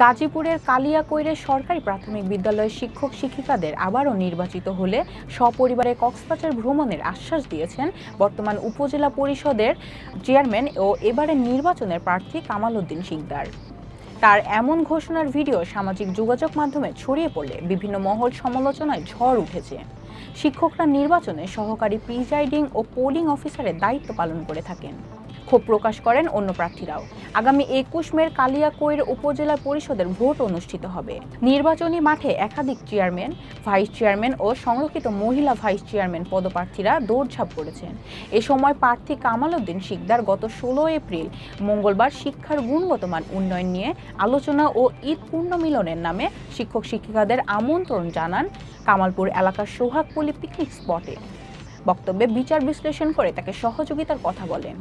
গাজীপুরের কালিয়াকৈরের সরকারি প্রাথমিক বিদ্যালয়ের শিক্ষক শিক্ষিকাদের আবারও নির্বাচিত হলে সপরিবারে কক্সবাজার ভ্রমণের আশ্বাস দিয়েছেন বর্তমান উপজেলা পরিষদের চেয়ারম্যান ও এবারের নির্বাচনের প্রার্থী কামাল উদ্দিন শিকদার। তার এমন ঘোষণার ভিডিও সামাজিক যোগাযোগ মাধ্যমে ছড়িয়ে পড়লে বিভিন্ন মহল সমালোচনায় ঝড় উঠেছে। শিক্ষকরা নির্বাচনে সহকারী প্রিজাইডিং ও পোলিং অফিসারের দায়িত্ব পালন করে থাকেন। ক্ষোভ প্রকাশ করেন অন্য প্রার্থীরাও। আগামী একুশ মের কালিয়াকৈর উপজেলা পরিষদের ভোট অনুষ্ঠিত হবে। নির্বাচনী মাঠে একাধিক চেয়ারম্যান, ভাইস চেয়ারম্যান ও সংরক্ষিত মহিলা ভাইস চেয়ারম্যান পদপ্রার্থীরা দৌড়ঝাঁপ করেছেন। এ সময় প্রার্থী কামাল উদ্দিন শিকদার গত ষোলো এপ্রিল মঙ্গলবার শিক্ষার গুণগত মান উন্নয়ন নিয়ে আলোচনা ও ঈদ পূর্ণ মিলনের নামে শিক্ষক শিক্ষিকাদের আমন্ত্রণ জানান কামালপুর এলাকার সোহাগপল্লী পিকনিক স্পটে বক্তব্যে বিচার বিশ্লেষণ করে তাকে সহযোগিতার কথা বলেন।